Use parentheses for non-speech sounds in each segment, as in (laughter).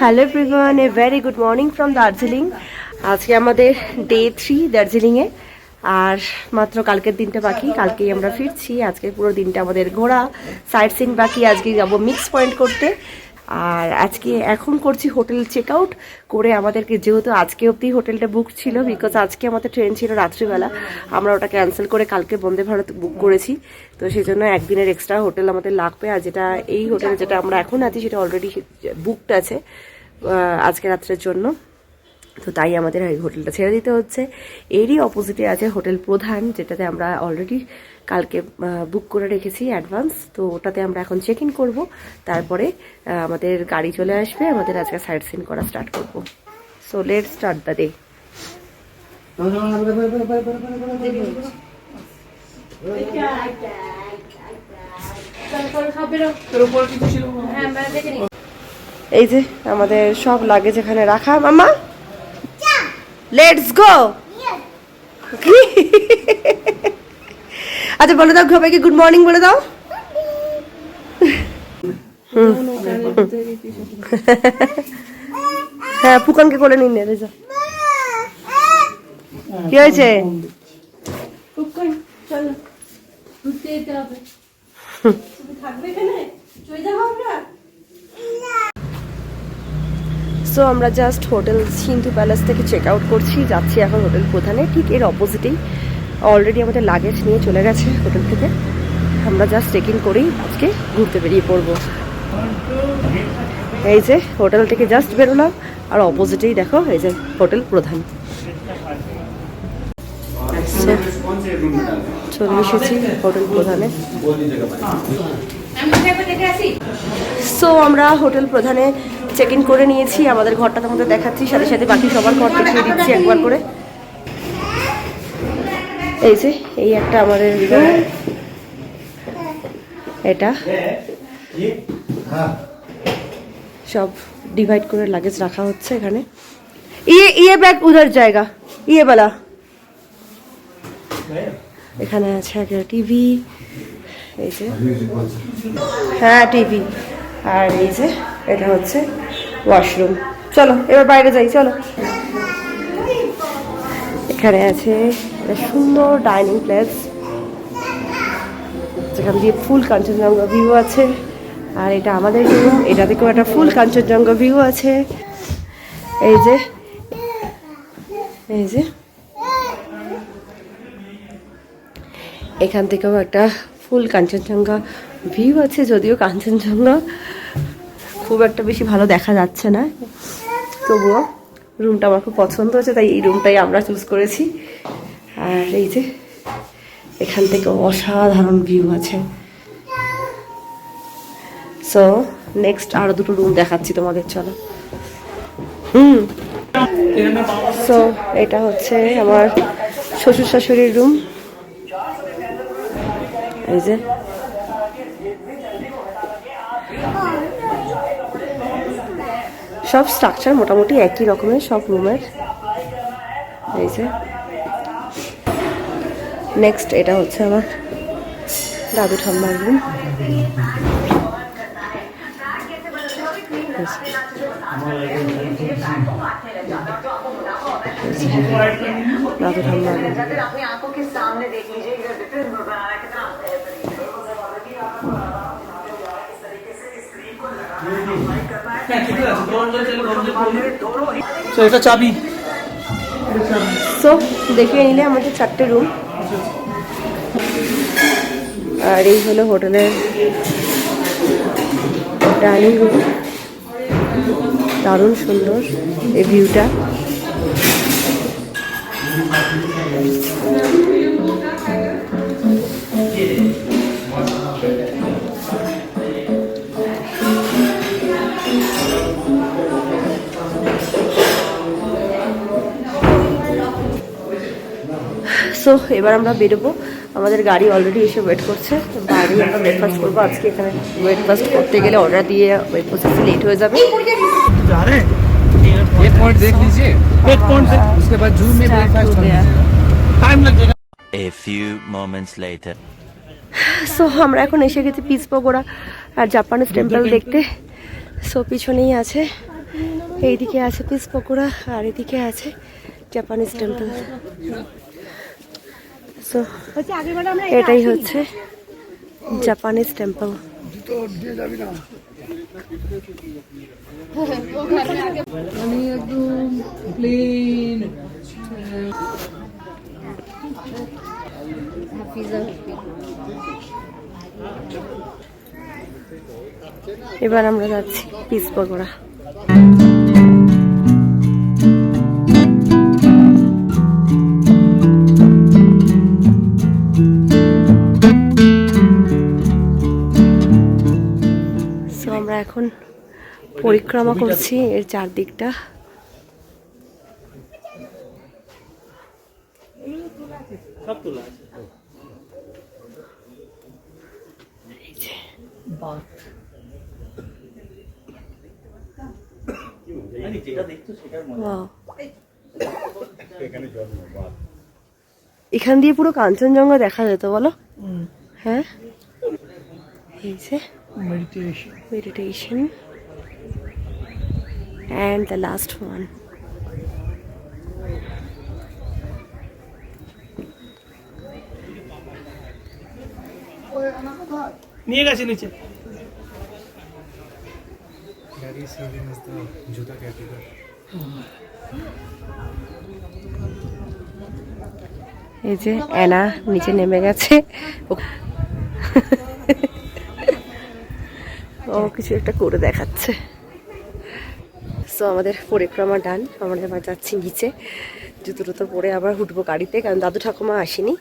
Hello everyone a very good morning from Darjeeling আজকে আমাদের day three দার্জিলিংয়ে আর মাত্র কালকের দিনটা বাকি, কালকেই আমরা ফিরছি। আজকে পুরো দিনটা আমাদের ঘোরা। সাইট সিন বাকি, আজকে যাব মিক্স পয়েন্ট করতে। আর আজকে এখন করছি হোটেল চেক আউট করে আমাদেরকে যেহেতু আজকে অবধি হোটেলটা বুক ছিল বিকজ আজকে আমাদের ট্রেন ছিল রাত্রিবেলা, আমরা ওটা ক্যান্সেল করে কালকে বন্দে ভারত বুক করেছি। তো সেই জন্য একদিনের এক্সট্রা হোটেল আমাদের লাগবে, আর যেটা এই হোটেলে যেটা আমরা এখন আছি সেটা অলরেডি বুকড আছে আজকে রাত্রের জন্য। তো তাই আমাদের এই হোটেলটা ছেড়ে দিতে হচ্ছে। এরই অপোজিটে আছে হোটেল প্রধান, যেটাতে আমরা অলরেডি কালকে বুক করে রেখেছি অ্যাডভান্স তো ওটাতে আমরা এখন চেক ইন করব। তারপরে আমাদের গাড়ি চলে আসবে আমাদের আজকে সাইট সিন করা স্টার্ট করব। So let start the day এই যে আমাদের সব লাগেজ এখানে রাখা। মামা লেটস গো আচ্ছা বলে দাও সবাইকে গুড মর্নিং বলে দাও। হ্যাঁ পুকানকে কোলে নিন নে কি হয়েছে? সো আমরা? জাস্ট হোটেল সিন্ধু প্যালেস থেকে চেক আউট করছি যাচ্ছি এখন হোটেল প্রধানে ঠিক এর অপোজিটেই অলরেডি আমাদের লাগেজ নিয়ে চলে গেছে হোটেল থেকে। আমরা জাস্ট চেক করেই আজকে ঘুরতে বেরিয়ে পড়ব। এই যে হোটেল থেকে জাস্ট বেরোলাম আর অপোজিটেই দেখো এই যে হোটেল প্রধান। So, চলে এসেছি হোটেল প্রধানে। সো আমরা হোটেল প্রধানে চেক ইন করে নিয়েছি আমাদের ঘরটা তোমাদের দেখাচ্ছি সাথে সাথে বাকি সবার ঘর দেখিয়ে দিচ্ছি একবার করে। এই যে, এই একটা আমাদের। এটা। সব ডিভাইড করে লাগেজ রাখা হচ্ছে এখানে। ইয়ে ইয়ে ব্যাগ উধার জায়গা। ইয়ে বেলা। এখানে আছে একটা টিভি এই যে। হ্যাঁ টিভি আর এই যে, এটা হচ্ছে ওয়াশরুম চলো, এবার বাইরে যাই, চলো। এখানে আছে সুন্দর ডাইনিং প্লেস যেখান দিয়ে ফুল কাঞ্চনজঙ্ঘা ভিউ আছে। আর এটা আমাদের রুম এটা থেকেও একটা ফুল কাঞ্চনজঙ্ঘা ভিউ আছে। এই যে এই যে। এখান থেকেও একটা ফুল কাঞ্চনজঙ্ঘা ভিউ আছে, যদিও কাঞ্চনজঙ্ঘা খুব একটা বেশি ভালো দেখা যাচ্ছে না। তবুও রুমটা আমার খুব পছন্দ হয়েছে, তাই এই রুমটাই আমরা চুজ করেছি। আর এই যে, এখান থেকে অসাধারণ ভিউ আছে। সো নেক্সট আরও দুটো রুম দেখাচ্ছি তোমাদের, চলো। হুম। সো এটা হচ্ছে আমার শ্বশুর শাশুড়ির রুম এই যে। সব স্ট্রাকচার মোটামুটি একই রকমের, সব রুমের এই যে। নেক্সট এটা হচ্ছে আমার দাদু ঠাম্মার রুম দাদু সো দেখে নিলে আমাদের চারটে রুম আর এই হলো হোটেলের ডাইনিং রুম। দারুণ সুন্দর এই ভিউটা। সো এবার আমরা বেরোবো। আমাদের গাড়ি অলরেডি এসে ওয়েট করছে বাড়ি আমরা ব্রেকফাস্ট করব। আজকে এখানে ব্রেকফাস্ট করতে গেলে অর্ডার দিয়ে ব্রেকফাস্ট লেট হয়ে যাবে। সো আমরা এখন এসে গেছি পিস পকোড়া আর জাপানিজ টেম্পল দেখতে। সো পিছনেই আছে এইদিকে আছে পিস পকোড়া আর এদিকে আছে জাপানিজ টেম্পল সো এটাই হচ্ছে জাপানিজ টেম্পল আমি একদম প্লেন এবার আমরা যাচ্ছি পিস পকোড়া। এখন পরিক্রমা করছি এর চারদিকটা. এখান দিয়ে পুরো কাঞ্চনজঙ্ঘা দেখা যেত বলো? হ্যাঁ? এই যে। Meditation meditation. And the last one. নিয়ে গেছে নিচে। এই যে অ্যানা নিচে নেমে গেছে। ও- কিছু একটা করে দেখাচ্ছে। সো আমাদের পরিক্রমা ডান। আমরা এবার যাচ্ছি নিচে। জুতো টুতো পরে আবার উঠবো গাড়িতে কারণ দাদু ঠাকুমা আসেনি।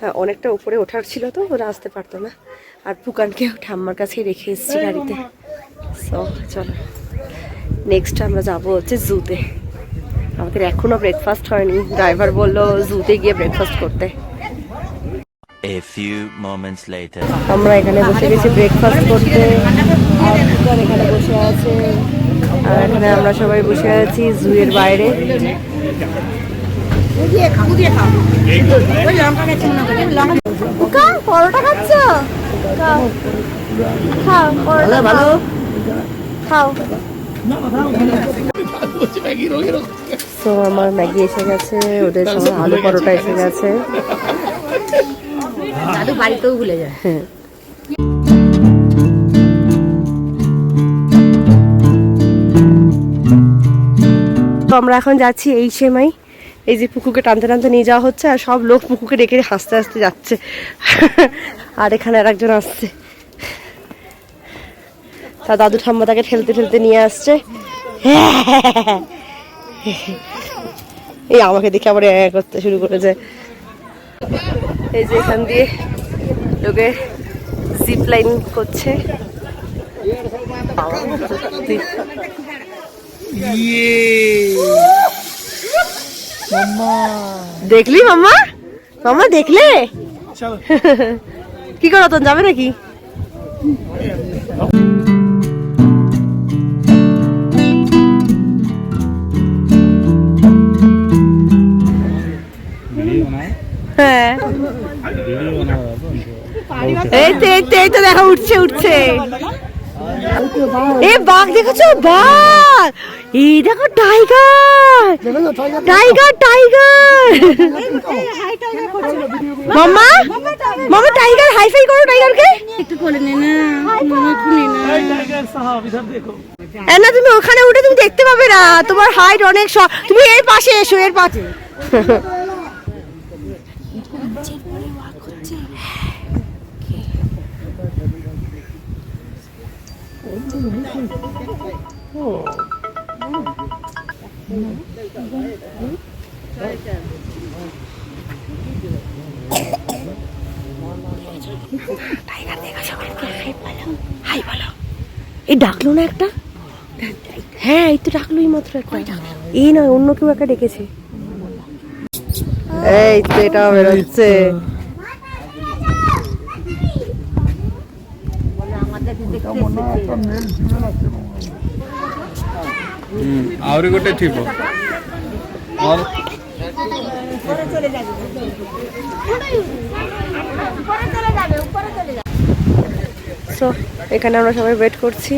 হ্যাঁ, অনেকটা উপরে ওঠার ছিল তো ওরা আসতে পারতো না। আর পুকানকে ঠাম্মার কাছেই রেখে এসেছি গাড়িতে। সো চলো। নেক্সট আমরা যাব হচ্ছে জুতে। আমাদের এখনও ব্রেকফাস্ট হয়নি। ড্রাইভার বলল জুতে গিয়ে ব্রেকফাস্ট করতে। A few moments later. আমরা এখানে বসে গেছি ব্রেকফাস্ট করতে। আর এখানে বসে আছে। আর এখানে আমরা সবাই বসে আছি জুয়ের বাইরে। পরোটা খাচ্ছ? খাও। খাও পরোটা ভালো? খাও। তো আমার ম্যাগি এসে গেছে ওদের সঙ্গে আলু পরোটা এসে গেছে। দাদু বাড়িতেও ভুলে যায়। তো আমরা এখন যাচ্ছি এই সেমাই। এই যে পুকুকে টানতে টানতে নিয়ে যাওয়া হচ্ছে আর সব লোক পুকুকে ডেকে হাসতে হাসতে যাচ্ছে। আর এখানে আর একজন আসছে। তা দাদু ঠাম্মা তাকে ঠেলতে ঠেলতে নিয়ে আসছে। এই আমাকে দেখে আবার এ করতে শুরু করেছে। এই যে এখান দিয়ে লোকে জিপ লাইন করছে। দেখলি মাম্মা? মাম্মা দেখলে? (laughs) কি করো যাবে নাকি? হ্যাঁ। এই তো দেখা উঠছে উঠছে। এ বাঘ দেখেছ? বাঘ! এই দেখো tiger tiger tiger mamma mamma tiger high five করো টাইগারকে একটু করে নে না না তুমি ওখানে উঠে তুমি দেখতে পাবে না। তোমার হাইট অনেক তুমি এর পাশে এসো এর পাশে। টাইগার দেখা সবাইকে হাই বলো হাই বলো এই ডাকলো না একটা হ্যাঁ এই তো ডাকলো এই মাত্র একটা এই নয় অন্য কেউ একটা ডেকেছে এই তো এটা বেরোচ্ছে। ଆହୁରି ଗୋଟେ ଥିବ ଆଉ সো এখানে আমরা সবাই ওয়েট করছি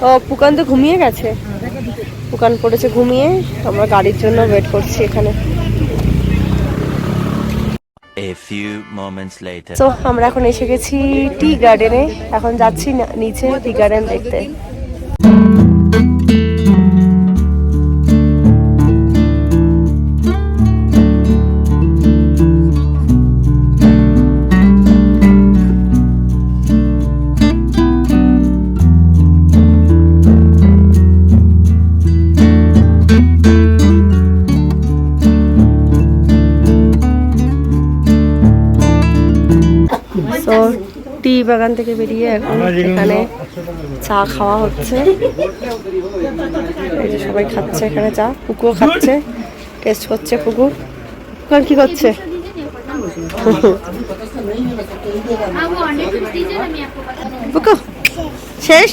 ও পুকান তো ঘুমিয়ে গেছে দোকান পড়েছে ঘুমিয়ে আমরা গাড়ির জন্য ওয়েট করছি এখানে A few moments later. তো আমরা এখন এসে গেছি টি গার্ডেনে এখন যাচ্ছি নিচে টি গার্ডেন দেখতে টি বাগান থেকে বেরিয়ে এখন এখানে চা খাওয়া হচ্ছে। এই যে সবাই খাচ্ছে এখানে চা পুকুও খাচ্ছে টেস্ট করছে পুকু পুকুর কি করছে? পুকু শেষ?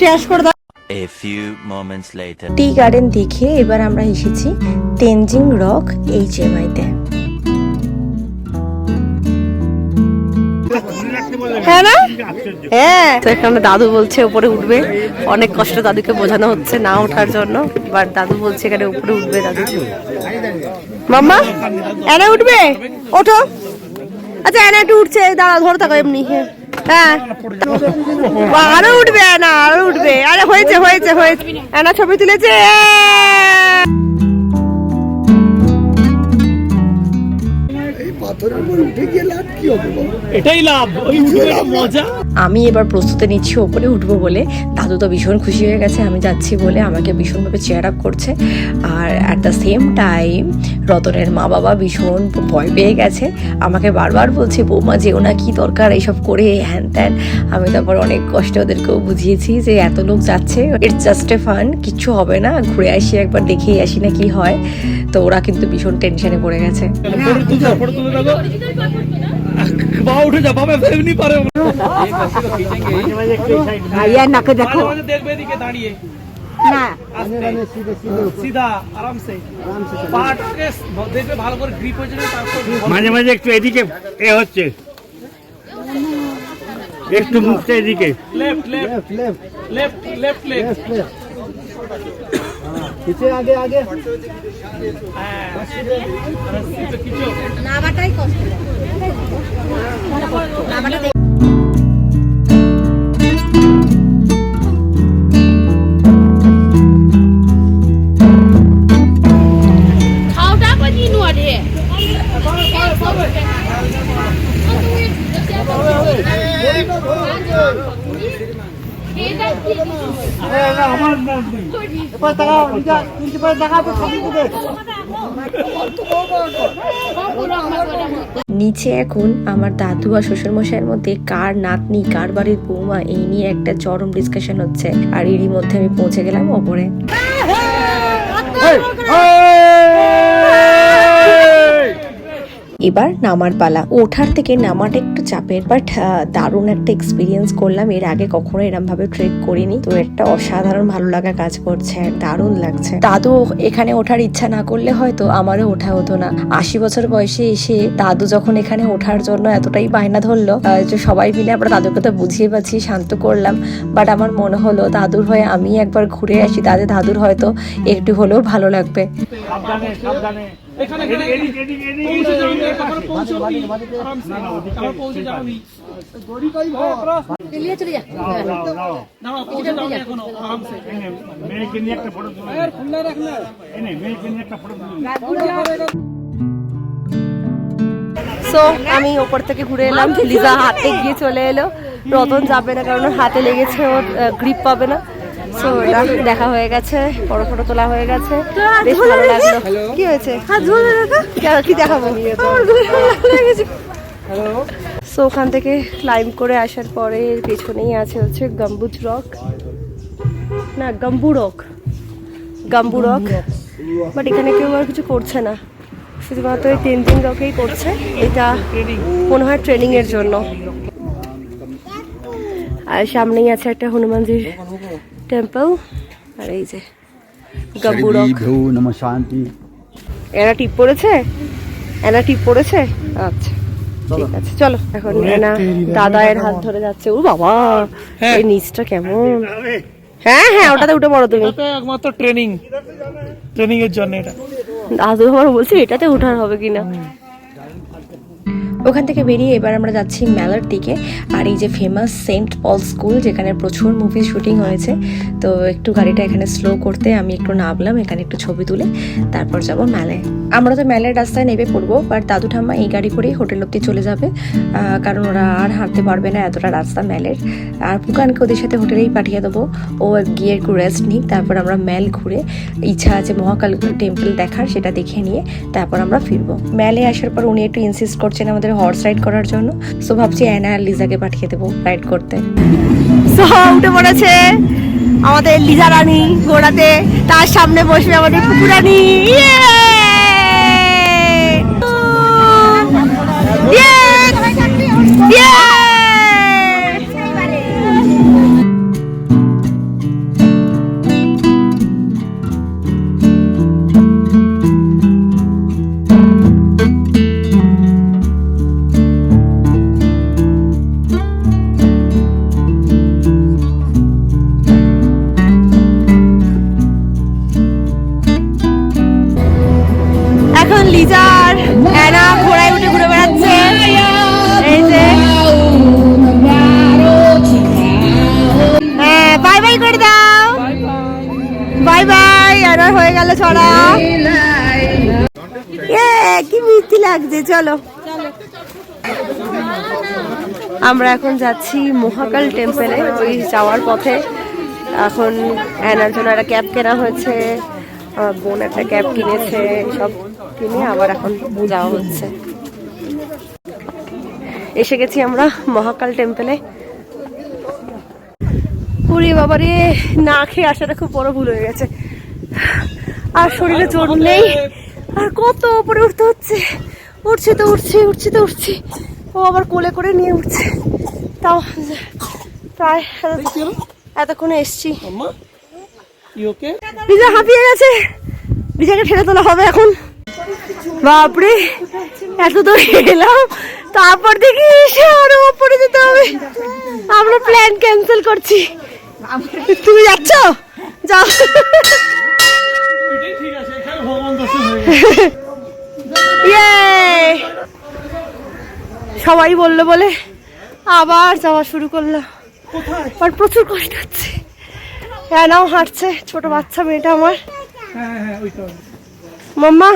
শেষ করে দাও। A few moments later. Tea garden দেখে এবার আমরা এসেছি তেনজিং রক এইচএমআইতে হ্যাঁ না? হ্যাঁ। তো এখানে দাদু বলছে উপরে উঠবে। অনেক কষ্ট দাদুকে বোঝানো হচ্ছে না ওঠার জন্য বাট দাদু বলছে এখানে উপরে উঠবে দাদু। মাম্মা এনে উঠবে? ওঠো। আচ্ছা এনে একটু উঠছে দাঁড়া ধরে থাকো এমনি। হ্যাঁ। হ্যাঁ। আরও উঠবে না আরও উঠবে। আরে হয়েছে হয়েছে হয়েছে। এনা ছবি তুলেছে। এটাই লাভ ওই উঠে মজা। আমি এবার প্রস্তুতি নিচ্ছি ওপরে উঠবো বলে। দাদু তো ভীষণ খুশি হয়ে গেছে আমি যাচ্ছি বলে আমাকে ভীষণভাবে চেয়ার আপ করছে। আর অ্যাট দ্য সেম টাইম রতনের মা বাবা ভীষণ ভয় পেয়ে গেছে। আমাকে বারবার বলছে বৌমা যেও না কি দরকার এইসব করে হ্যান ত্যান। আমি তারপর অনেক কষ্টে ওদেরকেও বুঝিয়েছি যে এত লোক যাচ্ছে। ইটস জাস্ট এ ফান কিচ্ছু হবে না ঘুরে আসি একবার দেখেই আসি না কি হয়। তো ওরা কিন্তু ভীষণ টেনশনে পড়ে গেছে। ফটো তুলে দাও, ফটো তুলে দাও বাবা উঠে যা বাবা এমনি পারে ভাইয়া নাকে দেখো মাঝে মাঝে দেখবে এদিকে দাঁড়িয়ে না সিধা আরামসে পাটাকে দেখবে ভালো করে গ্রিপ হয়েছে না, তারপর মাঝে মাঝে একটু এদিকে এ হচ্ছে একটু মুখটা এদিকে left left left left left পিছে আগে আগে হ্যাঁ নিচে এখন আমার দাদু আর শ্বশুরমশাইয়ের মধ্যে কার নাতনি, কার বাড়ির বৌমা, এই নিয়ে একটা চরম ডিসকাশন হচ্ছে। আর এরই মধ্যে আমি পৌঁছে গেলাম ওপরে। এবার নামার পালা। ওঠার থেকে নামাটা একটু চাপের বাট দারুণ একটা এক্সপিরিয়েন্স করলাম। এর আগে কখনো এরম ভাবে ট্রেক করিনি। তো একটা অসাধারণ ভালো লাগা কাজ করছে দারুণ লাগছে। দাদু এখানে ওঠার ইচ্ছা না করলে হয়তো আমারও ওঠা হতো না। আশি বছর বয়সে এসে দাদু যখন এখানে ওঠার জন্য এতটাই বায়না ধরলো যে সবাই মিলে আমরা দাদুকে তো বুঝিয়ে পাচ্ছি শান্ত করলাম। বাট আমার মনে হলো দাদুর হয়ে আমি একবার ঘুরে আসি। তাদের দাদুর হয়তো একটু হলেও ভালো লাগবে। সাবধানে সাবধানে। এখানে পৌঁছে যাবি তারপরে পৌঁছবি আরামসে। পৌঁছে যাবি চলিয়ে চলে যা। না না, পৌঁছে যাবি এখনও আরামসে। মেয়েকে নিয়ে একটা ফটো তুলে। খুলনা রাখ না। এনে মেয়েকে নিয়ে একটা ফটো তুলে। সো আমি ওপর থেকে ঘুরে এলাম লিজা হাতে গিয়ে চলে এলো। রতন যাবে না কারণ হাতে লেগেছে ওর গ্রিপ পাবে না। সো এটা দেখা হয়ে গেছে ফটো ফটো তোলা হয়ে গেছে। বেশ ভালো লাগল। কি হয়েছে? কি- কি দেখাবো? সো ওখান থেকে ক্লাইম করে আসার পরে পেছনেই আছে হচ্ছে গম্বুজ রক। না Gombu rock. Gambu rock. But এখানে কেউ আর কিছু করছে না। শুধুমাত্র এই তেনজিং রকেই করছে। এটা মনে হয় ট্রেনিংয়ের জন্য। আর সামনেই আছে একটা হনুমানজির টেম্পল আর এই যে শান্তি এনা টিপ পড়েছে? এনা টিপ পড়েছে? আচ্ছা ঠিক আছে চলো। এখন এনা দাদা এর হাত ধরে যাচ্ছে। ও বাবা এই নিচটা কেমন? হ্যাঁ হ্যাঁ ওটাতে উঠে পড়ো তুমি। একমাত্র ট্রেনিং ট্রেনিং এর জন্য এটা। দাদু আমার বলছি এটাতে উঠার হবে কিনা? ওখান থেকে বেরিয়ে এবার আমরা যাচ্ছি মেলার দিকে। আর এই যে ফেমাস সেন্ট পল স্কুল, যেখানে প্রচুর মুভি শুটিং হয়েছে, তো একটু গাড়িটা এখানে স্লো করতে আমি একটু নামলাম, এখানে একটু ছবি তুলে, তারপর যাব মেলায়। আমরা তো মেলার রাস্তায় নেমে পড়ব বাট দাদু ঠাম্মা এই গাড়ি করেই হোটেল অব্দি চলে যাবে। কারণ ওরা আর হাঁটতে পারবে না এতটা রাস্তা মেলের। আর পুকানকে ওদের সাথে হোটেলেই পাঠিয়ে দেবো। ও গিয়ে একটু রেস্ট নিক, তারপর আমরা মেল ঘুরে ইচ্ছা আছে মহাকাল টেম্পল দেখার সেটা দেখে নিয়ে তারপর আমরা ফিরবো। মেলে আসার পর উনি একটু ইনসিস্ট করছেন আমাদের হর্স রাইড করার জন্য। সো ভাবছি অ্যানা আর লিজাকে পাঠিয়ে দেবো রাইড করতে। উঠে পড়েছে আমাদের লিজা রানী ঘোড়াতে। তার সামনে বসবে আমাদের পুকুরানি এখন লাগছে চলো। আমরা এখন যাচ্ছি মহাকাল টেম্পলে, ওই যাওয়ার পথে। এখন অ্যানার জন্য একটা ক্যাব কেনা হয়েছে আমার বোন একটা ক্যাব কিনেছে, সব কিনে আবার এখন যাওয়া হচ্ছে। এসে গেছি আমরা মহাকাল টেম্পলে। পুরি বাবারে না খেয়ে আসাটা খুব বড় ভুল হয়ে গেছে। আর শরীরে জোর নেই, আর কত উপরে উঠতে হচ্ছে। উঠছি তো উঠছি উঠছি তো উঠছি ও আবার কোলে করে নিয়ে উঠছে তাও প্রায় এত- এতক্ষণে এসছি। রিজা হাঁপিয়ে গেছে। রিজাকে ঠেলে তোলা হবে এখন। বাপরে এত দূর এলাম। তারপর দেখি এসে আরও উপরে যেতে হবে। আমরা প্ল্যান ক্যান্সেল করছি। তুমি যাচ্ছ? যাও। (laughs) সবাই বলল বলে আবার যাওয়া শুরু করল। আর প্রচুর কষ্ট হচ্ছে। এনাও হাঁটছে ছোট বাচ্চা মেয়েটা আমার। হ্যাঁ হ্যাঁ ওইটা মাম্মা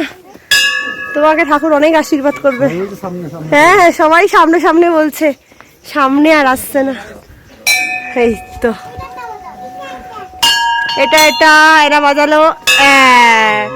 তোমাকে ঠাকুর অনেক আশীর্বাদ করবে। হ্যাঁ হ্যাঁ সবাই সামনে সামনে বলছে। সামনে আর আসছে না। এই তো। এটা এটা এরা বাজালো। হ্যাঁ।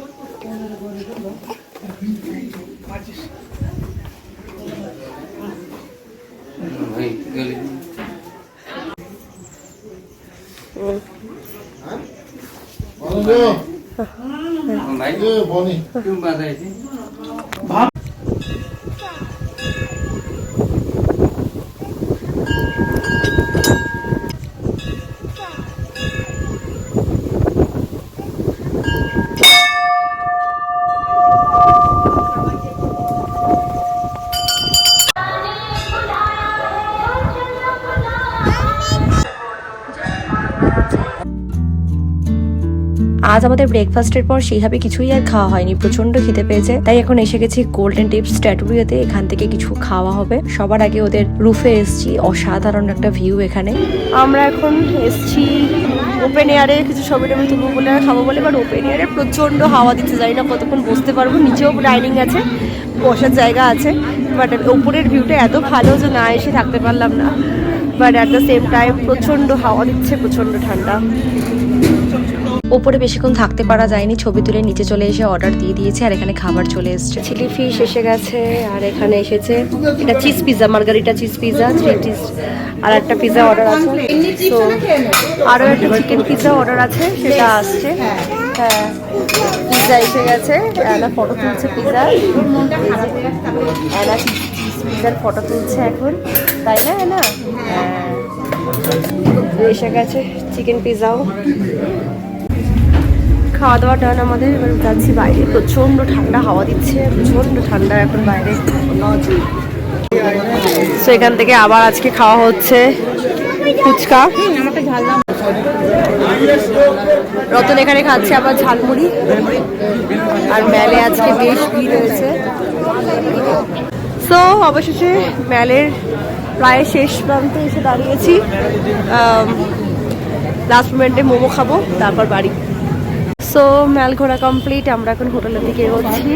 খুলে ফেলেছে আচ্ছা আচ্ছা হ্যাঁ, চলো আজ আমাদের ব্রেকফাস্টের পর সেইভাবে কিছুই আর খাওয়া হয়নি প্রচণ্ড খিদে পেয়েছে। তাই এখন এসে গেছি গোল্ডেন টিপস স্ট্যাটুরিয়াতে এখান থেকে কিছু খাওয়া হবে। সবার আগে ওদের রুফে এসছি, অসাধারণ একটা ভিউ এখানে। আমরা এখন এসছি ওপেন এয়ারে কিছু ছবি টবি তুলবো বলে খাব বলে বাট ওপেন এয়ারে প্রচণ্ড হাওয়া দিচ্ছে, জানি না কতক্ষণ বসতে পারব। নিচেও ডাইনিং আছে, বসার জায়গা আছে বাট ওপরের ভিউটা এত ভালো যে না এসে থাকতে পারলাম না। But at the same time প্রচণ্ড হাওয়া দিচ্ছে প্রচণ্ড ঠান্ডা। ওপরে বেশিক্ষণ থাকতে পারা যায়নি ছবি তুলে নিচে চলে এসে অর্ডার দিয়ে দিয়েছে আর এখানে খাবার চলে এসছে। চিলি ফিশ এসে গেছে আর এখানে এসেছে এটা cheese pizza margherita cheese pizza three cheese আর একটা পিৎজা অর্ডার আছে। তো আরও একটা চিকেন পিৎজা অর্ডার আছে সেটা আসছে। হ্যাঁ পিৎজা এসে গেছে অ্যানা ফটো তুলছে পিৎজা অ্যানা চিজ পিৎজার ফটো তুলছে এখন। তাই না অ্যানা হ্যাঁ। এসে গেছে চিকেন পিৎজাও খাওয়া দাওয়া ডান আমাদের, এবার যাচ্ছি বাইরে। প্রচণ্ড ঠান্ডা, হাওয়া দিচ্ছে, প্রচণ্ড ঠান্ডা এখন বাইরে। তো এখান থেকে আবার আজকে খাওয়া হচ্ছে ফুচকা। রতন এখানে খাচ্ছে আবার ঝালমুড়ি। আর মেলে আজকে বেশ ভিড় হয়েছে। সো অবশেষে মেলের প্রায় শেষ প্রান্তে এসে দাঁড়িয়েছি। লাস্ট মোমেন্টে মোমো খাব তারপর বাড়ি। সো ম্যাল ঘোরা কমপ্লিট আমরা এখন হোটেলের দিকে এগোচ্ছি।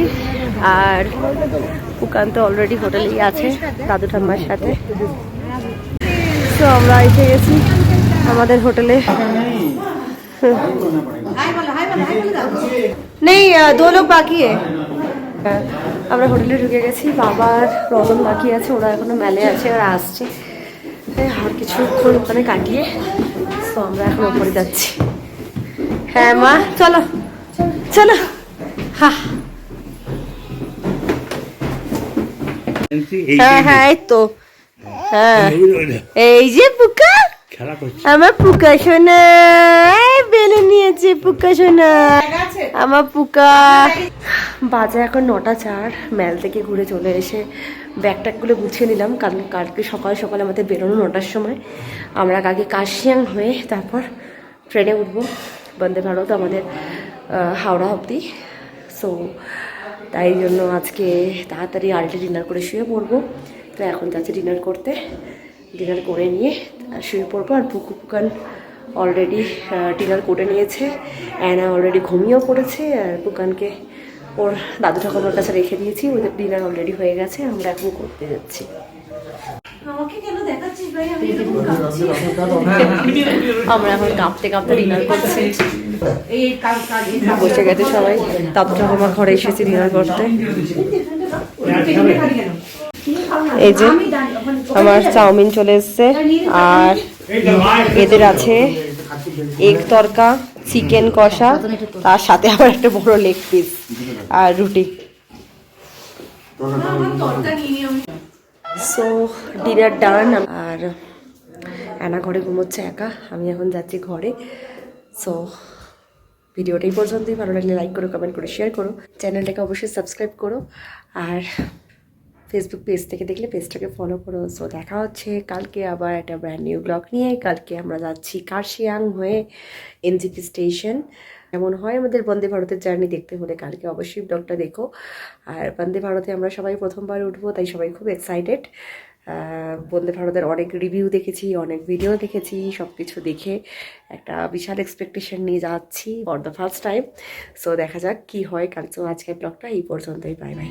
আর পুকান্ত অলরেডি হোটেলেই আছে দাদু ঠাম্মার সাথে। সো আমরা এসে গেছি আমাদের হোটেলে। নেই দু লোক বাকি হ্যাঁ, আমরা হোটেলে ঢুকে গেছি বাবার রতন বাকি আছে ওরা এখনও মেলে আছে ওরা আসছে। আর কিছুক্ষণ ওখানে কাটিয়ে তো আমরা এখন ওপরে যাচ্ছি। হ্যাঁ মা চলো চলো হা। হ্যাঁ হ্যাঁ এই তো হ্যাঁ। এই যে পুকা আমার পুকা সোনা। বেলে নিয়েছে পুকা সোনা। আমার পুকা। বাজে এখন নটা চার। মেল থেকে ঘুরে চলে এসে ব্যাগ ট্যাগগুলো গুছিয়ে নিলাম। কারণ কালকে সকাল সকাল আমাদের বেরোনো নটার সময়। আমরা কালকে কাশিয়াং হয়ে তারপর ট্রেনে উঠবো। বন্দে ভারত আমাদের হাওড়া অবধি। সো তাই জন্য আজকে তাড়াতাড়ি আল্টে ডিনার করে শুয়ে পড়ব। তো এখন যাচ্ছি ডিনার করতে। ডিনার করে নিয়ে শুয়ে পড়ব আর পুকু পুকান অলরেডি ডিনার করে নিয়েছে অ্যানা অলরেডি ঘুমিয়েও পড়েছে আর পুকানকে ওর দাদু ঠাকুমার কাছে রেখে দিয়েছি ওদের ডিনার অলরেডি হয়ে গেছে আমরা এখন করতে যাচ্ছি আমাকে কেন দেখাচ্ছিস ভাই আমি এরকম কাঁপছি? আমরা এখন কাঁপতে কাঁপতে ডিনার করছি বসে গেছে সবাই দাদু ঠাকুমা ঘরে এসেছে ডিনার করতে এই যে আমার চাউমিন চলে এসছে। আর এদের আছে এগ তরকা চিকেন কষা তার সাথে আবার একটা বড় লেগ পিস আর রুটি। সো ডিনার ডান আর অ্যানা ঘরে ঘুমোচ্ছে একা। আমি এখন যাচ্ছি ঘরে। সো ভিডিওটা এই পর্যন্তই। ভালো লাগলে লাইক করো কমেন্ট করে শেয়ার করো। চ্যানেলটাকে অবশ্যই সাবস্ক্রাইব করো। আর ফেসবুক পেজ থেকে দেখলে পেজটাকে ফলো করো। সো দেখা হচ্ছে। কালকে আবার একটা ব্র্যান্ড নিউ ব্লগ নিয়ে। কালকে আমরা যাচ্ছি কার্শিয়াং হয়ে এনজিপি স্টেশন। এমন হয় আমাদের বন্দে ভারতের জার্নি দেখতে হলে কালকে অবশ্যই ব্লগটা দেখো। আর বন্দে ভারতে আমরা সবাই প্রথমবার উঠবো, তাই সবাই খুব এক্সাইটেড বন্দে ভারতের অনেক রিভিউ দেখেছি, অনেক ভিডিও দেখেছি সব কিছু দেখে একটা বিশাল এক্সপেকটেশন নিয়ে যাচ্ছি for the first time so দেখা যাক কি হয়। কাল আজকের ব্লগটা এই পর্যন্তই। Bye bye